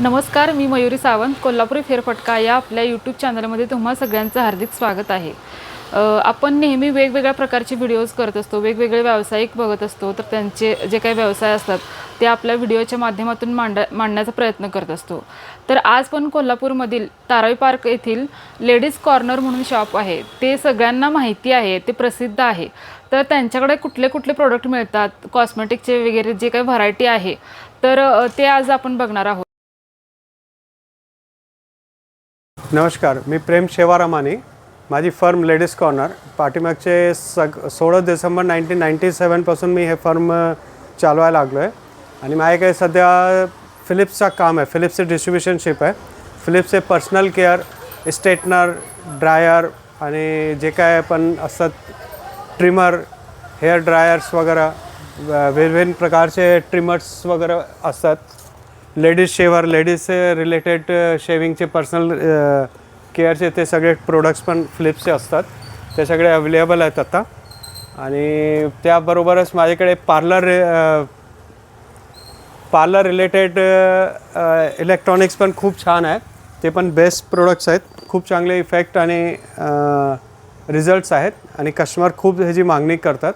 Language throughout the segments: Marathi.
नमस्कार मी मयुरी सावंत कोल्हापुरी फेरफटका या आपल्या यूट्यूब चॅनलमध्ये तुम्हा सगळ्यांचं हार्दिक स्वागत आहे. आपण नेहमी वेगवेगळ्या प्रकारचे व्हिडिओज करत असतो वेगवेगळे व्यावसायिक बघत असतो तर त्यांचे जे काही व्यवसाय असतात ते आपल्या व्हिडिओच्या माध्यमातून मांड मांडण्याचा प्रयत्न करत असतो. तर आज पण कोल्हापूरमधील तारावी पार्क येथील लेडीज कॉर्नर म्हणून शॉप आहे. ते सगळ्यांना माहिती आहे ते प्रसिद्ध आहे. तर त्यांच्याकडे कुठले कुठले प्रोडक्ट मिळतात कॉस्मेटिकचे वगैरे जे काही व्हरायटी आहे तर ते आज आपण बघणार आहोत. नमस्कार मी प्रेम शेवारामाने माझी फर्म लेडीज कॉर्नर पाठीमागचे सग सोळा डिसेंबर नाईन्टीन नाईन्टी सेवनपासून मी हे फर्म चालवायला लागलो आहे आणि माझ्याकडे सध्या फिलिप्सचा काम आहे. फिलिप्सचे डिस्ट्रीब्युशनशिप आहे. फिलिप्सचे पर्सनल केअर स्ट्रेटनर ड्रायर आणि जे काय पण असतात ट्रिमर हेअर ड्रायर्स वगैरे व- वेगवेगळे प्रकारचे ट्रिमर्स वगैरे असतात. लेडीज शेवर लेडीज रिलेटेड शेविंगचे पर्सनल केअरचे ते सगळे प्रोडक्ट्स पण फ्लिप्सचे असतात. ते सगळे अवेलेबल आहेत आता. आणि त्याबरोबरच माझ्याकडे पार्लर पार्लर रिलेटेड इलेक्ट्रॉनिक्स पण खूप छान आहेत ते पण बेस्ट प्रोडक्ट्स आहेत. खूप चांगले इफेक्ट आणि रिझल्ट्स आहेत. आणि कस्टमर खूप ह्याची मागणी करतात.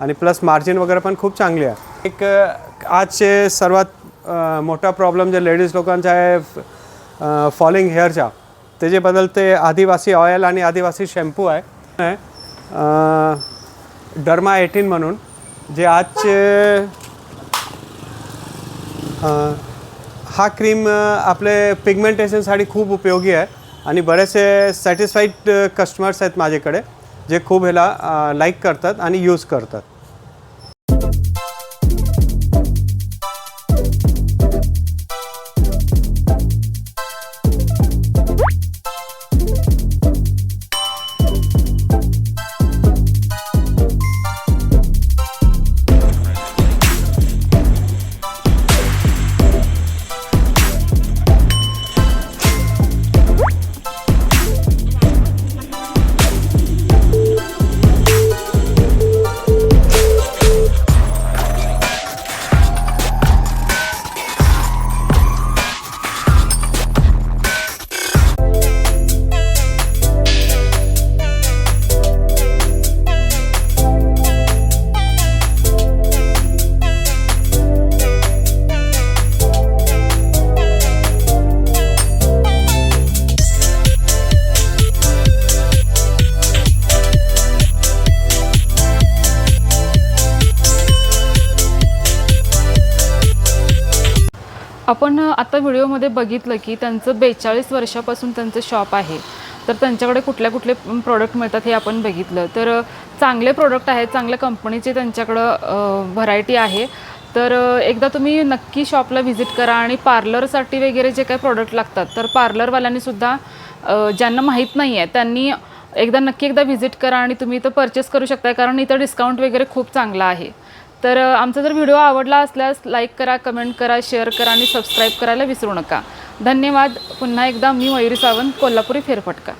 आणि प्लस मार्जिन वगैरे पण खूप चांगली आहे. एक आजचे सर्वात मोठा प्रॉब्लेम जे लेडीज लोकांचा आहे फॉलिंग हेअरचा त्याच्याबद्दल ते आदिवासी ऑइल आणि आदिवासी शॅम्पू आहे. डर्मा एटीन म्हणून जे आजचे हा क्रीम आपले पिगमेंटेशनसाठी खूप उपयोगी आहे आणि बरेचसे सॅटिस्फाईड कस्टमर्स आहेत माझ्याकडे जे खूप ह्याला लाईक करतात आणि यूज करतात. आपण आता व्हिडिओमध्ये बघितलं की त्यांचं बेचाळीस वर्षापासून त्यांचं शॉप आहे. तर त्यांच्याकडे कुठल्या कुठले प्रॉडक्ट मिळतात हे आपण बघितलं. तर चांगले प्रोडक्ट आहेत चांगल्या कंपनीचे त्यांच्याकडं व्हरायटी आहे. तर एकदा तुम्ही नक्की शॉपला व्हिजिट करा आणि पार्लरसाठी वगैरे जे काही प्रोडक्ट लागतात तर पार्लरवाल्यांनीसुद्धा ज्यांना माहीत नाही आहे त्यांनी एकदा नक्की एकदा व्हिजिट करा आणि तुम्ही इथं परचेस करू शकता कारण इथं डिस्काउंट वगैरे खूप चांगला आहे. तर आमचा जर व्हिडिओ आवडला असल्यास लाईक करा कमेंट करा शेअर करा आणि सबस्क्राईब करायला विसरू नका. धन्यवाद. पुन्हा एकदा मी मयुरी सावंत कोल्हापुरी फेरफटका.